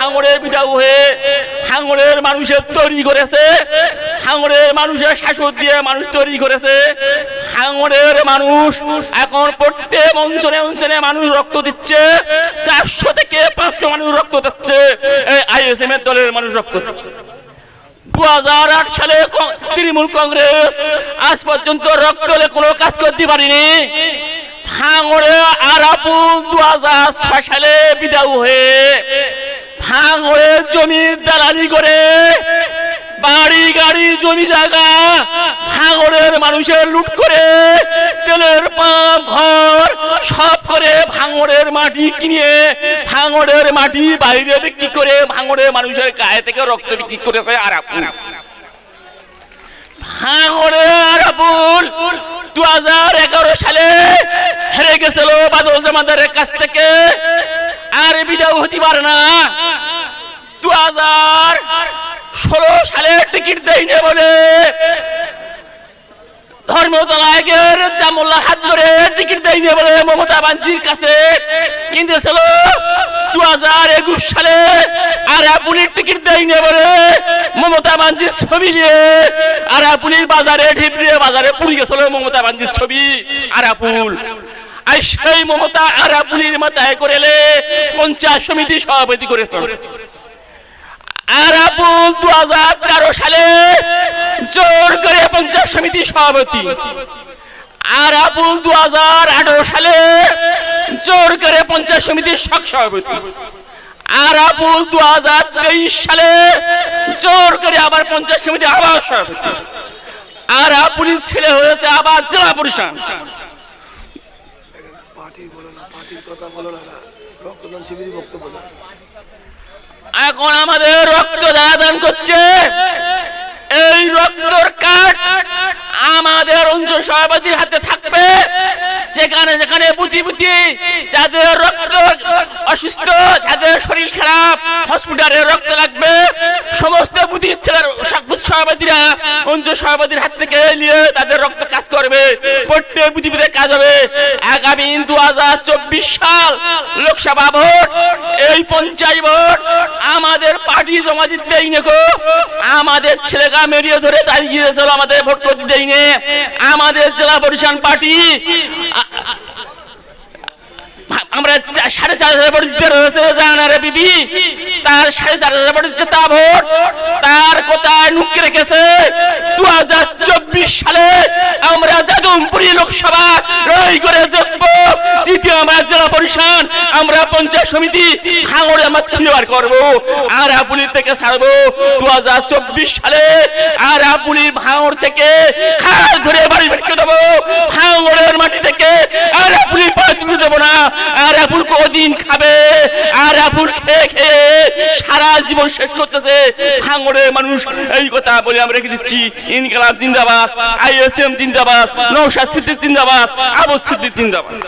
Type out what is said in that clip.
ভাঙড়ে বিদায় হয়ে ভাঙড়ের মানুষের তৈরি করেছে। ভাঙড়ের মানুষের শাসক দিয়ে মানুষ তৈরি করেছে। ভাঙড়ের মানুষ এখন প্রত্যেক অঞ্চলে অঞ্চলে মানুষ রক্ত দিচ্ছে। চারশো থেকে পাঁচশো মানুষ রক্ত দিচ্ছে। এই আইএসএম এর দলের মানুষ রক্ত দিচ্ছে। দু হাজার আট সালে তৃণমূল কংগ্রেস আজ পর্যন্ত রক্ত কোনো কাজ করতে পারিনি। ভাঙড়ে আরাপুল দু হাজার ছয় সালে বিদায় হয়ে ভাঙড়ে জমি দালালি করে, বাড়ি, গাড়ি, জমি জায়গা ভাঙড়ের মানুষের লুট করে, তেলের পাম্প, ঘর সব করে ভাঙড়ের মাটি কিনে, ভাঙড়ের মাটি বাইরে বিক্রি করে ভাঙড়ের মানুষের গায়ে থেকে রক্ত বিক্রি করেছে আরাপুল ভাঙড়ে আরাপুল দু হাজার এগারো সালে হেরে গেছিল বাদল জমাদারের কাছ থেকে। আর বিদায় হতে পারে না। দু হাজার ষোলো সালে টিকিট টিকিট বলে মমতা বাঞ্জির কাছে। হাজার একুশ সালে আর টিকিট দেয়নি বলে মমতা বাঞ্জির ছবি আর পুলিশ বাজারে বাজারে গেছিল মমতা বাঞ্জির ছবি, আরাপুল। সেই মমতা আরাপুলির মাথায় করেলে পঞ্চায়েত সমিতি সভাপতি করেছে। হাজার তেরো সালে জোর করে পঞ্চায়েত সমিতি সভাপতি। হাজার আঠারো সালে জোর করে সমিতির সভাপতি। হাজার তেইশ সালে জোর করে আবার পঞ্চায়েত সমিতি আবার সভাপতি। আরাপুলির ছেলে হয়েছে আবার জেলা পরিষদ। এখন আমাদের রক্ত দান করছে। এই রক্তর কার্ড আমাদের অঞ্চল সভাপতির হাতে থাকবে। যেখানে যেখানে বুদ্ধি বুদ্ধি যাদের রক্ত অসুস্থ, যাদের শরীর খারাপ, হসপিটালে রক্ত লাগবে। সমস্ত বুদ্ধি সভাপতিরা অঞ্চল সভাপতির হাত থেকে নিয়ে তাদের রক্ত কাজ করবে। বুদ্ধিবিদে কাজ হবে। আগামী দু হাজার চব্বিশ সাল লোকসভা ভোট, এই পঞ্চায়েত ভোট আমাদের পার্টি জমা আমাদের মেরিয়ে ধরে তাই গিয়েছিল আমাদের ভোট আমাদের জেলা পার্টি আমরা সাড়ে চার হাজার বিবি? তার সাড়ে চার হাজার তা ভোট, তার কোথায় নুকে রেখেছে? দু হাজার চব্বিশ সালে আমরা যাদবপুরি লোকসভা রই করে জিতবো দ্বিতীয় আমরা জেলা পরিষদ, আমরা পঞ্চায়েত সমিতি ভাঙড়ে আমরা ক্লিয়ার করব। আর আপুলি থেকে ছাড়বো দু হাজার চব্বিশ সালে। আর আপুলি ভাঙড় থেকে খাল ধরে বাড়ি ভেটকে দেবো। ভাঙড়ের মাটি থেকে আর আপুলি পাঁচ দেবো না। আর আপুল কদিন খাবে, আর আপুল খেয়ে খেয়ে সারা জীবন শেষ করতেছে। ভাঙড়ের মানুষ, এই কথা বলে আমরা রেখে দিচ্ছি। ইনকালাব জিন্দাবাদ, আইএসএম জিন্দাবাদ নৌশাদ সিদ্দিক জিন্দাবাদ, আবু সিদ্দিক জিন্দাবাদ।